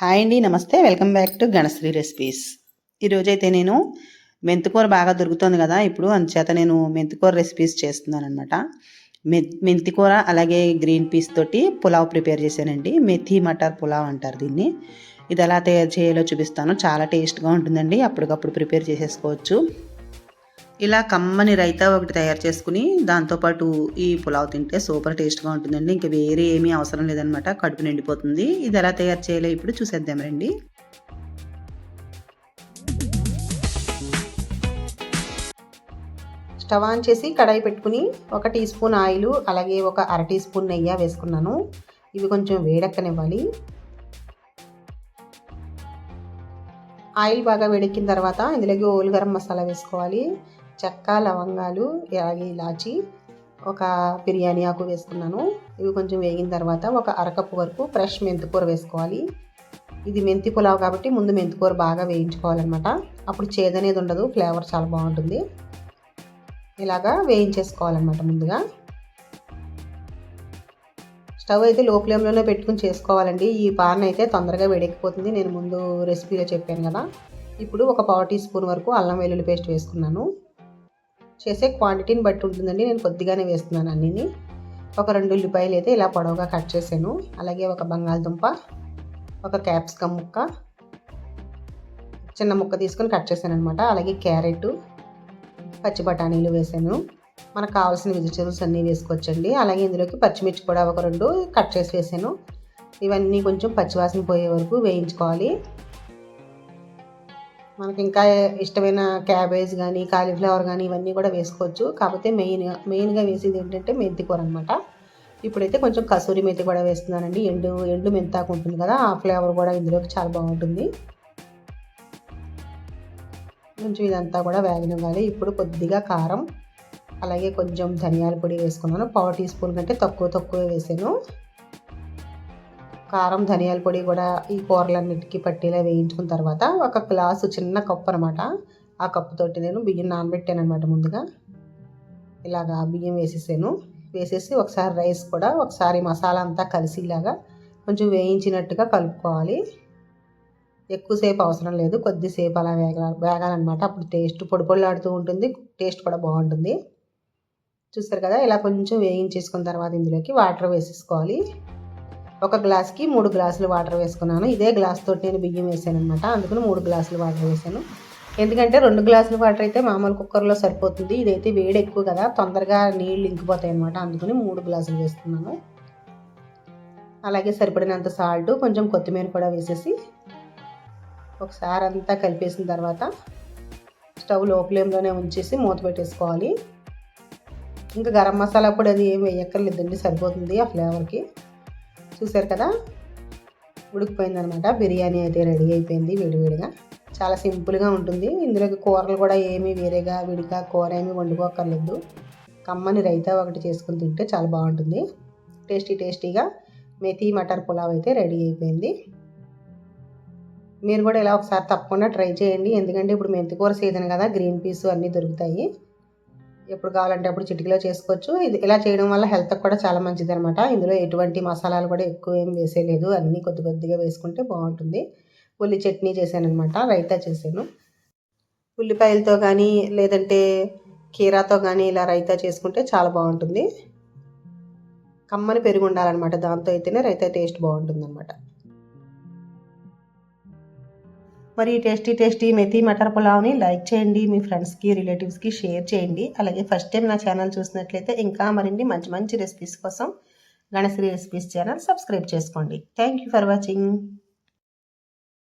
Hi అండి నమస్తే. Welcome back to Ganashri recipes. ఈరోజైతే నేను మెంతికూర బాగా దొరుకుతుంది కదా ఇప్పుడు అందుచేత నేను మెంతికూర రెసిపీస్ చేస్తున్నాను అనమాట మెంతికూర అలాగే గ్రీన్ పీస్ తోటి పులావ్ ప్రిపేర్ చేశానండి. మెథి మటర్ పులావ్ అంటారు దీన్ని. ఇది ఎలా తయారు చేయాలో చూపిస్తాను. చాలా టేస్ట్గా ఉంటుందండి. అప్పటికప్పుడు ప్రిపేర్ చేసేసుకోవచ్చు. ఇలా కమ్మని రైతా ఒకటి తయారు చేసుకుని దాంతోపాటు ఈ పులావ్ తింటే సూపర్ టేస్ట్గా ఉంటుందండి. ఇంకా వేరే ఏమీ అవసరం లేదనమాట కడుపు నిండిపోతుంది. ఇది ఎలా తయారు చేయాలో ఇప్పుడు చూసేద్దాం రండి. స్టవ్ ఆన్ చేసి కడాయి పెట్టుకుని ఒక టీ స్పూన్ ఆయిల్ అలాగే ఒక అర టీ స్పూన్ నెయ్యి వేసుకున్నాను. ఇవి కొంచెం వేడెక్కనివ్వాలి. ఆయిల్ బాగా వేడెక్కిన తర్వాత ఇందులోకి ఓల్ గరం మసాలా వేసుకోవాలి. చెక్క లవంగాలు అలాగే ఇలాచి ఒక బిర్యానీ ఆకు వేసుకున్నాను. ఇవి కొంచెం వేగిన తర్వాత ఒక అరకప్పు వరకు ఫ్రెష్ మెంతికూర వేసుకోవాలి. ఇది మెంతి పులావ్ కాబట్టి ముందు మెంతికూర బాగా వేయించుకోవాలన్నమాట. అప్పుడు చేదనేది ఉండదు ఫ్లేవర్ చాలా బాగుంటుంది. ఇలాగా వేయించేసుకోవాలన్నమాట ముందుగా. స్టవ్ అయితే లో ఫ్లేమ్లోనే పెట్టుకుని చేసుకోవాలండి. ఈ పాన్ అయితే తొందరగా వేడెక్కిపోతుంది. నేను ముందు రెసిపీలో చెప్పాను కదా. ఇప్పుడు ఒక పావు టీ స్పూన్ వరకు అల్లం వెల్లుల్లి పేస్ట్ వేసుకున్నాను. చేసే క్వాంటిటీని బట్టి ఉంటుందండి. నేను కొద్దిగానే వేస్తున్నాను అన్నీని. ఒక రెండు ఉల్లిపాయలు అయితే ఇలా పొడవుగా కట్ చేశాను. అలాగే ఒక బంగాళదుంప ఒక క్యాప్సికమ్ ముక్క చిన్న ముక్క తీసుకొని కట్ చేశాను అనమాట అలాగే క్యారెట్ పచ్చి బఠానీలు వేసాను మనకు కావాల్సిన వెజిటేబుల్స్ అన్నీ వేసుకోవచ్చండి. అలాగే ఇందులోకి పచ్చిమిర్చి కూడా ఒక రెండు కట్ చేసి వేసాను ఇవన్నీ కొంచెం పచ్చివాసన పోయే వరకు వేయించుకోవాలి. మనకి ఇంకా ఇష్టమైన క్యాబేజ్ కానీ కాలీఫ్లవర్ కానీ ఇవన్నీ కూడా వేసుకోవచ్చు. కాకపోతే మెయిన్గా మెయిన్గా వేసేది ఏంటంటే మెంతి కూర అనమాట ఇప్పుడైతే కొంచెం కసూరి మెంతి కూడా వేస్తున్నానండి. ఎండు ఎండు మెంతాకు ఉంటుంది కదా ఆ ఫ్లేవర్ కూడా ఇందులోకి చాలా బాగుంటుంది. కొంచెం ఇదంతా కూడా వేగనివ్వాలి. ఇప్పుడు కొద్దిగా కారం అలాగే కొంచెం ధనియాల పొడి వేసుకున్నాను. పావు టీ స్పూన్ కంటే తక్కువ తక్కువ వేసాను. కారం ధనియాల పొడి కూడా ఈ కూరలన్నిటికీ పట్టేలా వేయించుకున్న తర్వాత ఒక గ్లాసు చిన్న కప్పు అనమాట ఆ కప్పుతోటి నేను బియ్యం నానబెట్టాను అనమాట ముందుగా. ఇలాగా బియ్యం వేసేసాను. వేసేసి ఒకసారి రైస్ కూడా ఒకసారి మసాలా అంతా కలిసిలాగా కొంచెం వేయించినట్టుగా కలుపుకోవాలి. ఎక్కువసేపు అవసరం లేదు. కొద్దిసేపు అలా వేగ వేగాలన్నమాట. అప్పుడు టేస్ట్ పొడి పొడిలాడుతూ ఉంటుంది. టేస్ట్ కూడా బాగుంటుంది. చూసారు కదా? ఇలా కొంచెం వేయించేసుకున్న తర్వాత ఇందులోకి వాటర్ వేసేసుకోవాలి. ఒక గ్లాస్కి మూడు గ్లాసులు వాటర్ వేసుకున్నాను. ఇదే గ్లాస్ తోటి నేను బియ్యం వేసాను అనమాట అందుకని మూడు గ్లాసులు వాటర్ వేసాను. ఎందుకంటే రెండు గ్లాసులు వాటర్ అయితే మామూలు కుక్కర్లో సరిపోతుంది. ఇదైతే వేడి ఎక్కువ కదా తొందరగా నీళ్ళు ఇంకిపోతాయి అనమాట అందుకని మూడు గ్లాసులు వేస్తున్నాను. అలాగే సరిపడినంత సాల్ట్ కొంచెం కొత్తిమీర కూడా వేసేసి ఒకసారి అంతా కలిపేసిన తర్వాత స్టవ్లో ఫ్లేమ్లోనే ఉంచేసి మూత పెట్టేసుకోవాలి. ఇంకా గరం మసాలా కూడా అది ఏం వేయక్కర్లేదండి సరిపోతుంది ఆ ఫ్లేవర్కి చూసారు కదా? ఉడికిపోయిందనమాట. బిర్యానీ అయితే రెడీ అయిపోయింది వేడివేడిగా. చాలా సింపుల్గా ఉంటుంది. ఇందులోకి కూరలు కూడా ఏమీ వేరేగా విడిగా కూర ఏమీ వండుకోకర్లేదు. కమ్మని రైతా ఒకటి చేసుకుని తింటే చాలా బాగుంటుంది. టేస్టీ టేస్టీగా మెతి మటర్ పులావ్ అయితే రెడీ అయిపోయింది. మీరు కూడా ఇలా ఒకసారి తప్పకుండా ట్రై చేయండి. ఎందుకంటే ఇప్పుడు మెంతికూర సీజన్ కదా గ్రీన్ పీస్ అన్నీ దొరుకుతాయి. ఎప్పుడు కావాలంటే అప్పుడు చిటికలో చేసుకోవచ్చు. ఇది ఇలా చేయడం వల్ల హెల్త్కి కూడా చాలా మంచిది అనమాట ఇందులో ఎటువంటి మసాలాలు కూడా ఎక్కువ ఏం వేసేయలేదు అన్నీ కొద్ది కొద్దిగా వేసుకుంటే బాగుంటుంది. ఉల్లి చట్నీ చేశాను అనమాట రైతా చేశాను. ఉల్లిపాయలతో కానీ లేదంటే కీరాతో కానీ ఇలా రైతా చేసుకుంటే చాలా బాగుంటుంది. కమ్మని పెరుగు ఉండాలన్నమాట. దాంతో అయితేనే రైతా టేస్ట్ బాగుంటుంది అనమాట మరి tasty tasty methi matar పులావ్ని like చేయండి మీ ఫ్రెండ్స్కి రిలేటివ్స్కి షేర్ చేయండి. అలాగే ఫస్ట్ టైం నా ఛానల్ చూసినట్లయితే ఇంకా మరిన్ని మంచి మంచి రెసిపీస్ కోసం గణశ్రీ రెసిపీస్ ఛానల్ సబ్స్క్రైబ్ చేసుకోండి. Thank you for watching.